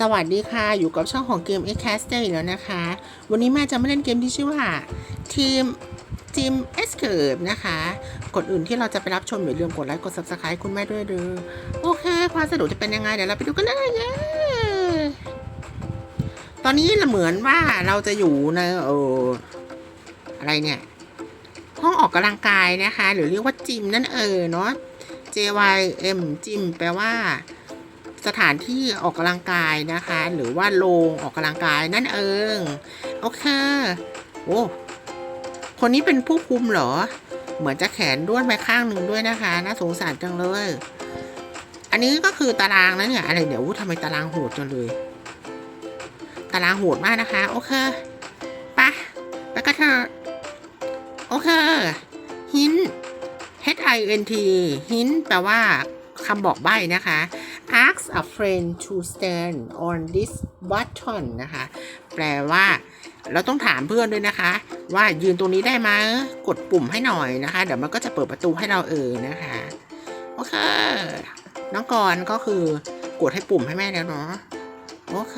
สวัสดีค่ะ อยู่กับช่องของเกม x c a s t อีกแล้วนะคะ วันนี้แม่จะมาเล่นเกมที่ชื่อว่าทีมทีม Escape นะคะก่อนอื่นที่เราจะไปรับชมอย่าลืมกดไลค์กด Subscribe คุณแม่ด้วยเด้อโอเค ความสนุกจะเป็นยังไง เดี๋ยวเราไปดูกันเลยเย้ตอนนี้เหมือนว่าเราจะอยู่ในเอออะไรเนี่ย ห้องออกกำลังกายนะคะ หรือเรียกว่าจิมนั่นเออเนาะ JYM จิมแปลว่า สถานที่ออกกำลังกายนะคะ หรือว่าโรงออกกำลังกายนั่นเองโอเคโอ้คนนี้เป็นผู้คุมเหรอ เหมือนจะแขนด้วนไปข้างหนึ่งด้วยนะคะน่าสงสารจังเลย อันนี้ก็คือตารางนะเนี่ยอะไรเดี๋ยวทำไมตารางโหดจังเลย ตารางโหดมากนะคะ โอเคปะไปกันเถอะโอเคหิน H I N T หินแปลว่าคำบอกใบ้นะคะ ask a friend to stand on this button นะคะ แปลว่าเราต้องถามเพื่อนด้วยนะคะ ว่ายืนตรงนี้ได้ไหมกดปุ่มให้หน่อยนะคะ เดี๋ยวมันก็จะเปิดประตูให้เราเองนะคะ โอเค น้องกรณ์ก็คือกดให้ปุ่มให้แม่แล้วเนาะ โอเค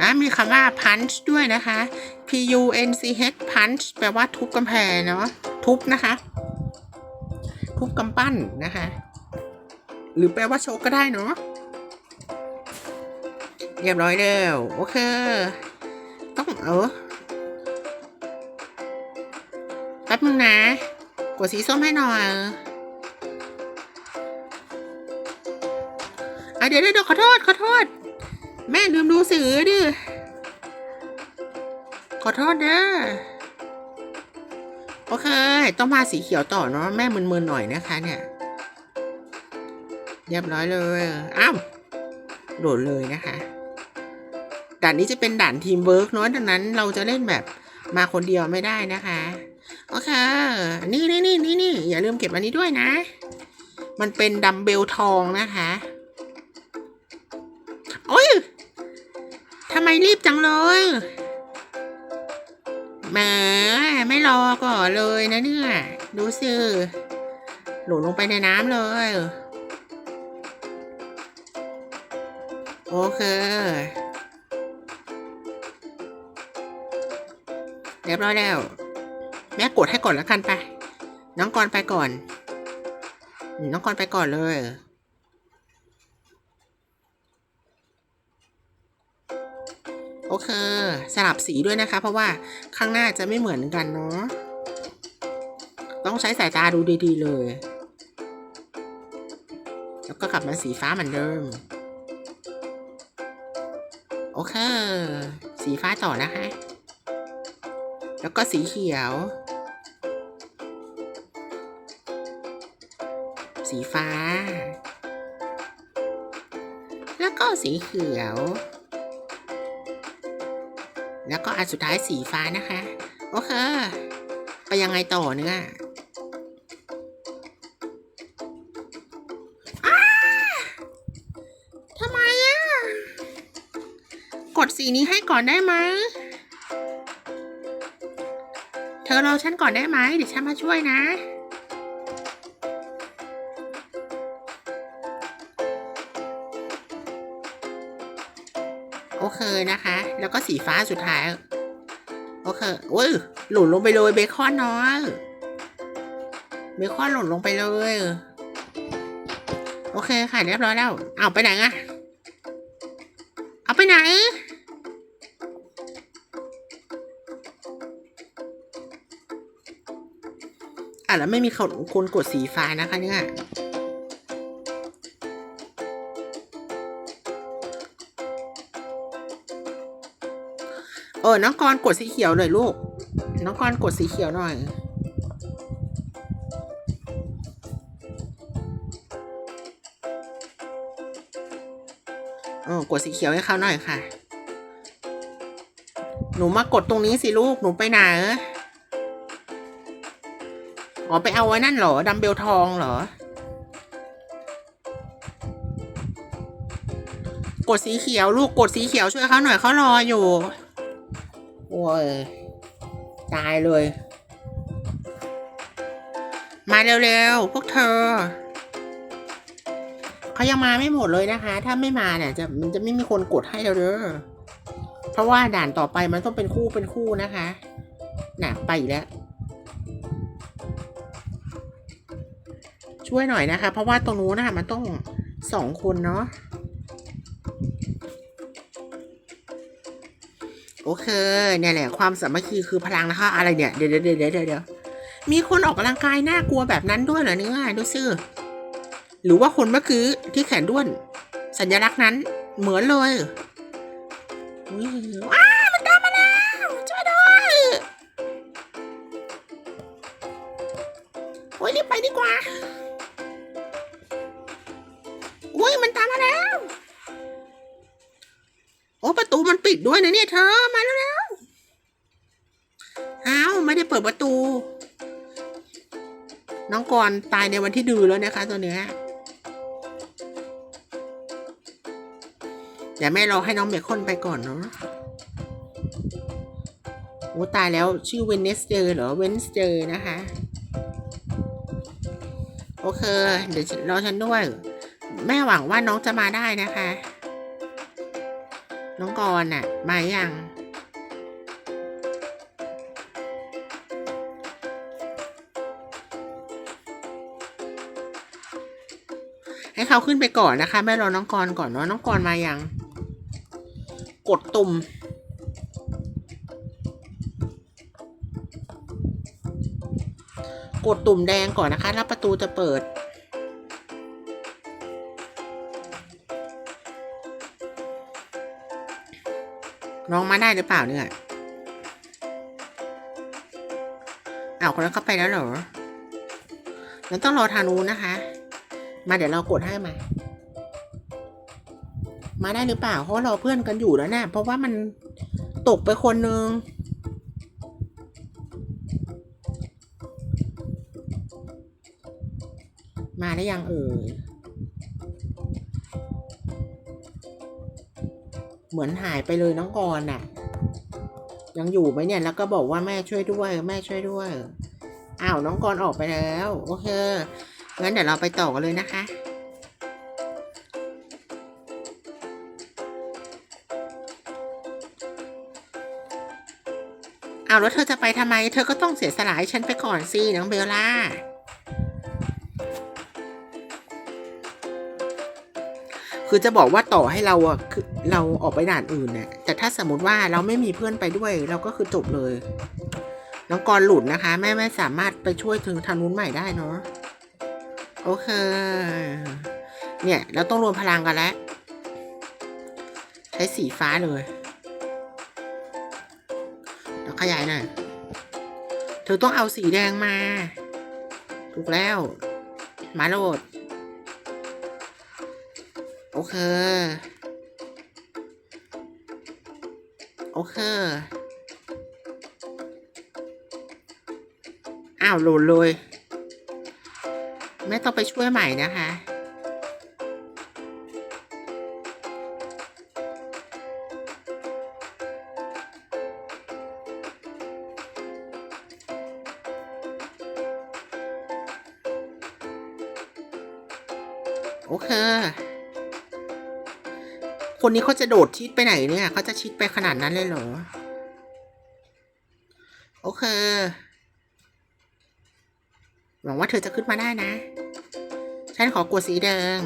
อะมีคำว่า punch ด้วยนะคะ P U N C H punch แปลว่าทุบกำแพงเนาะ ทุบนะคะ ทุบกำปั้นนะคะ หรือแปลว่าโชกก็ได้เนาะเรียบร้อยแล้วโอเค ต้องเออแป๊บนึงนะ กดสีส้มให้หน่อยอะเดี๋ยวเดี๋ยวขอโทษขอโทษ แม่ลืมดูสื่อดิขอโทษเด้อโอเค ต้องมาสีเขียวต่อเนาะแม่มึนๆหน่อยนะคะเนี่ย เรียบร้อยเลยอ้าวโดดเลยนะคะด่านนี้จะเป็นด่านทีมเวิร์กเนาะดังนั้นเราจะเล่นแบบมาคนเดียวไม่ได้นะคะโอเคนี่นี่นี่นี่นี่อย่าลืมเก็บอันนี้ด้วยนะ มันเป็นดัมเบลทองนะคะโอ้ยทำไมรีบจังเลยแหมไม่รอก่อนเลยนะเนี่ย ดูสิหล่นลงไปในน้ำเลย โอเคเรียบร้อยแล้ว แม่กดให้ก่อนแล้วกันไป น้องกรไปก่อน น้องกรไปก่อนเลยโอเค สลับสีด้วยนะคะ เพราะว่าข้างหน้าจะไม่เหมือนกันเนาะ ต้องใช้สายตาดูดีๆเลย แล้วก็กลับมาสีฟ้าเหมือนเดิม อเค สีฟ้าต่อนะคะ แล้วก็สีเขียว สีฟ้า แล้วก็สีเขียว แล้วก็อันสุดท้ายสีฟ้านะคะ โอเค ไปยังไงต่อเนี่ย สีนี้ให้ก่อนได้ไหมเธอรอฉันก่อนได้ไหมเดี๋ยวฉันมาช่วยนะ โอเคนะคะ แล้วก็สีฟ้าสุดท้าย โอเคโอ้ยหล่นลงไปเลยเบคอนน้อยเบคอนหล่นลงไปเลยโอเคค่ะเรียบร้อยแล้ว เอาไปไหนอะเอาไปไหน อะแล้วไม่มีคนคนกดสีฟ้านะคะเนี่ยเออ น้องกรกดสีเขียวหน่อยลูก น้องกรกดสีเขียวหน่อย เออกดสีเขียวให้เขาหน่อยค่ะ หนูมากดตรงนี้สิลูก หนูไปไหน อ๋อไปเอาไว้นั่นเหรอดัมเบลทองเหรอ กดสีเขียวลูกกดสีเขียวช่วยเขาหน่อยเขารออยู่ โอ้ยตายเลย มาเร็วๆพวกเธอเขายังมาไม่หมดเลยนะคะ ถ้าไม่มาเนี่ยจะมันจะไม่มีคนกดให้เราเด้อเพราะว่าด่านต่อไปมันต้องเป็นคู่เป็นคู่นะคะ น่ะไปอีกแล้ว ช่วยหน่อยนะคะ เพราะว่าตรงนู้นนะคะมันต้องสองคนเนาะโอเคเนี่ยแหละความสามัคคีคือพลังนะคะ อะไรเนี่ยเดี๋ยวเดี๋ยวเดี๋ยวเดี๋ยวเดี๋ยวมีคนออกกำลังกายน่ากลัวแบบนั้นด้วยเหรอเนี่ยดูซิหรือว่าคนเมื่อกี้ที่แขนด้วน สัญลักษณ์นั้นเหมือนเลยอุ๊ยว้ามันตามมาแล้วช่วยด้วยโอ้ยรีบไปดีกว่า แล้ว โอ้ประตูมันปิดด้วยนะเนี่ยเธอ มาแล้วแล้วอ้าวไม่ได้เปิดประตู น้องกรตายในวันที่ดือแล้วนะคะตัวเนี้ยเดี๋ยวแม่รอให้น้องเบคอนไปก่อนเนาะโอ้ตายแล้วชื่อเวนเนสเจอเหรอเวนเจอนะคะ โอเค เดี๋ยวรอฉันด้วย แม่หวังว่าน้องจะมาได้นะคะ น้องกรณ์น่ะ มายังให้เขาขึ้นไปก่อนนะคะ แม่รอน้องกรณ์ก่อนเนาะน้องกรณ์มายัง กดตุ่มกดตุ่มแดงก่อนนะคะ แล้วประตูจะเปิด งมาได้หรือเปล่าเนี่ยเอาคนนั้นเข้าไปแล้วเหรอเราต้องรอทางนู้นนะคะ มาเดี๋ยวเรากดให้มา มาได้หรือเปล่า เพราะเราเพื่อนกันอยู่แล้วนะเพราะว่ามันตกไปคนนึงมาได้ยังเอ่ย เหมือนหายไปเลยน้องกรณ์น่ะ ยังอยู่ไหมเนี่ยแล้วก็บอกว่าแม่ช่วยด้วยแม่ช่วยด้วยอ้าวน้องกรณ์ออกไปแล้วโอเคงั้นเดี๋ยวเราไปต่อกันเลยนะคะเอาแล้วเธอจะไปทำไม เธอก็ต้องเสียสละให้ฉันไปก่อนสิน้องเบลล่า คือจะบอกว่าต่อให้เราอะคือเราออกไปด่านอื่นเนี่ยแต่ถ้าสมมติว่าเราไม่มีเพื่อนไปด้วย เราก็คือจบเลยน้องกรหลุดนะคะ แม่ไม่สามารถไปช่วยถึงทางนู้นใหม่ได้เนาะโอเค เนี่ยเราต้องรวมพลังกันแล้ว ใช้สีฟ้าเลยแล้วขยายหน่อยเธอต้องเอาสีแดงมา ถูกแล้ว มาโหลด โอเค โอเค อ้าวหลุดเลย ไม่ต้องไปช่วยใหม่นะคะโอเค คนนี้เขาจะโดดชิดไปไหนเนี่ย เขาจะชิดไปขนาดนั้นเลยเหรอ โอเค หวังว่าเธอจะขึ้นมาได้นะ ฉันขอกดสีแดง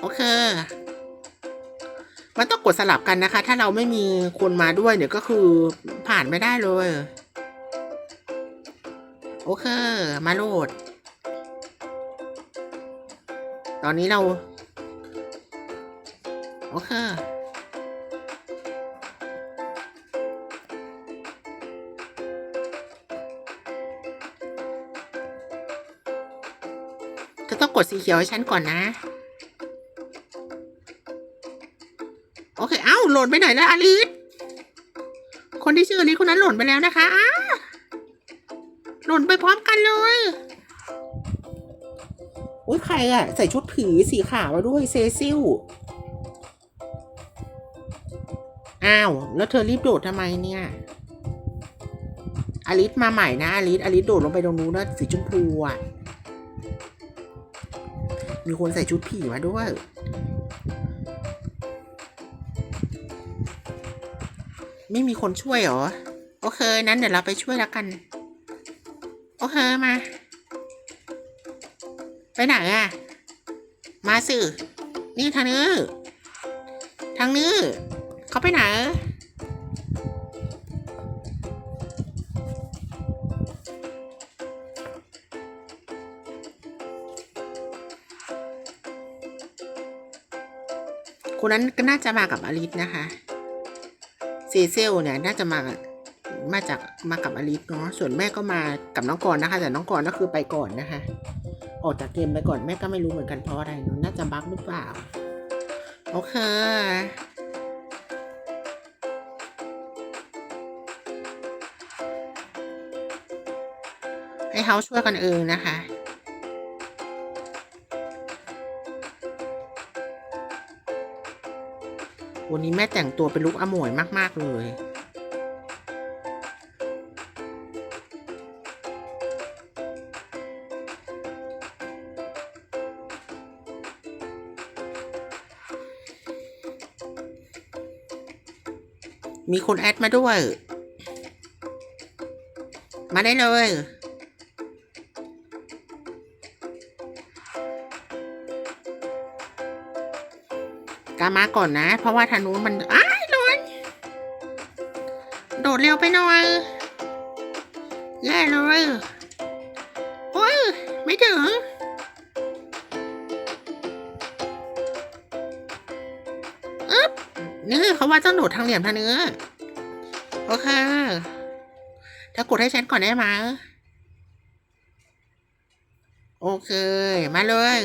โอเค มันต้องกดสลับกันนะคะ ถ้าเราไม่มีคนมาด้วยเนี่ยก็คือผ่านไม่ได้เลย โอเค มาโหลด ตอนนี้เรา โอเค จะต้องกดสีเขียวให้ฉันก่อนนะ โอเค เอ้า หล่นไปไหนแล้วอลิสคนที่ชื่ออลิสคนนั้นหล่นไปแล้วนะคะหล่นไปพร้อมกันเลย อุ้ยใครอะใส่ชุดผีสีขาวมาด้วยเซซิลอ้าว แล้วเธอรีบโดดทำไมเนี่ย อลิสมาใหม่นะ อลิส อลิสโดดลงไปตรงนู้นนะสีชมพูอะมีคนใส่ชุดผีมาด้วย ไม่มีคนช่วยหรอ โอเค นั้นเดี๋ยวเราไปช่วยแล้วกัน โอเคมา ไปไหนอะมาสินี่ทางนี้ทางนี้เขาไปไหนคนนั้นก็น่าจะมากับอลิสนะคะเซเซลเนี่ยน่าจะมามาจากมากับอลิสเนาะส่วนแม่ก็มากับน้องกรณ์นะคะ แต่น้องกรณ์ก็คือไปก่อนนะคะ ออกจากเกมไปก่อนแม่ก็ไม่รู้เหมือนกันเพราะอะไรน,น่าจะบั๊กหรือเปล่า โอเคให้เขาช่วยกันเองนะคะวันนี้แม่แต่งตัวเป็นลุคอมวยมาก ๆ เลย มีคนแอดมาด้วย มาได้เลย กามาก่อนนะ เพราะว่าทางนู้นมันอ้ายโดนโดดเร็วไปหน่อยแย่เลยโอ้ย ไม่ถึง นี่เขาว่าต้องโดดทางเหลี่ยมทางเนื้อ โอเคถ้ากดให้ฉันก่อนได้ไหมโอเค มาเลย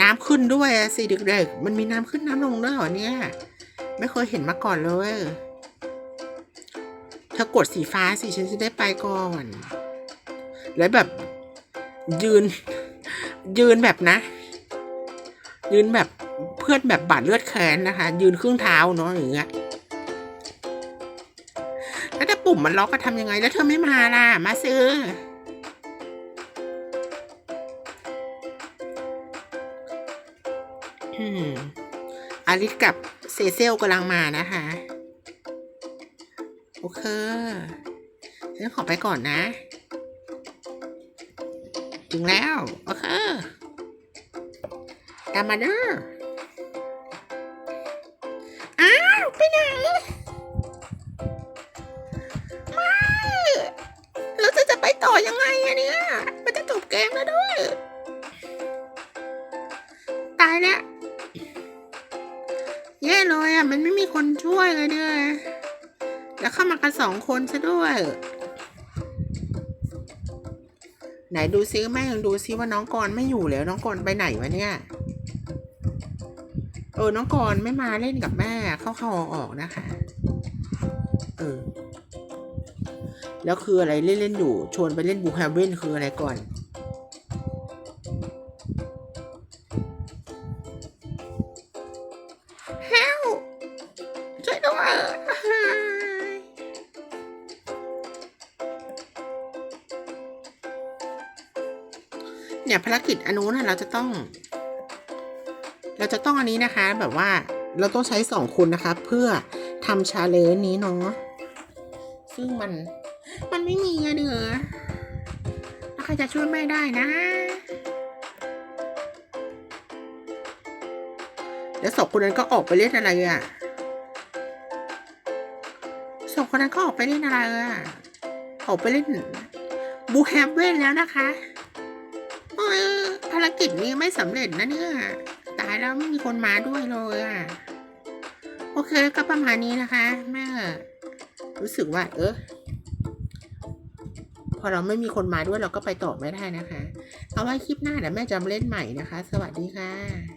น้ำขึ้นด้วยสิเด็กๆ มันมีน้ำขึ้นน้ำลงด้วยเหรอเนี่ย ไม่เคยเห็นมาก่อนเลยเธอกดสีฟ้าสิฉันจะได้ไปก่อน แล้วแบบ ยืน ยืนแบบนะ ยืนแบบ พื่อนแบบบาดเลือดแขนนะคะ ยืนครึ่งเท้าเนาะอย่างเงี้ยแล้วถ้าปุ่มมันล็อกก็ทำยังไง แล้วเธอไม่มาล่ะ มาซื้ออืมอาริสกับเซเซลกำลังมานะคะ โอเคฉันขอไปก่อนนะ ถึงแล้ว โอเค ตามมาเด้อ ไปไหน ไม่เราจะจะไปต่อยังไงอะเนี่ย มันจะจบเกมแล้วด้วย ตายแล้วแย่เลยอะ มันไม่มีคนช่วยเลยเนี่ย แล้วเข้ามากันสองคนซะด้วย ไหนดูซิแม่ยังดูซิว่าน้องกรไม่อยู่แล้ว น้องกรไปไหนวะเนี่ย เออ น้องกรณ์ไม่มาเล่นกับแม่เข้าเข้าออกออกนะคะ เออ แล้วคืออะไรเล่นเล่นๆอยู่ ชวนไปเล่นบูแฮเว่นคืออะไรก่อนเฮลช่วยด้วยเนี่ยภารกิจอันนู้นน่ะเราจะต้อง เราจะต้องอันนี้นะคะแบบว่าเราต้องใช้สองคนนะคะ เพื่อทำชาเลนนี้เนาะซึ่งมันมันไม่มีอะเดือแล้วใครจะช่วยแม่ได้นะแล้วสองคนนั้นก็ออกไปเล่นอะไรอะสองคนนั้นก็ออกไปเล่นอะไรอะออกไปเล่นบูแฮมเว่นแล้วนะคะเออภารกิจนี้ไม่สำเร็จนะเนี่ย แล้วไม่มีคนมาด้วยเลยอะ โอเคก็ประมาณนี้นะคะแม่รู้สึกว่า เออพอเราไม่มีคนมาด้วยเราก็ไปต่อไม่ได้นะคะ เอาไว้คลิปหน้าเดี๋ยวแม่จะมาเล่นใหม่นะคะ สวัสดีค่ะ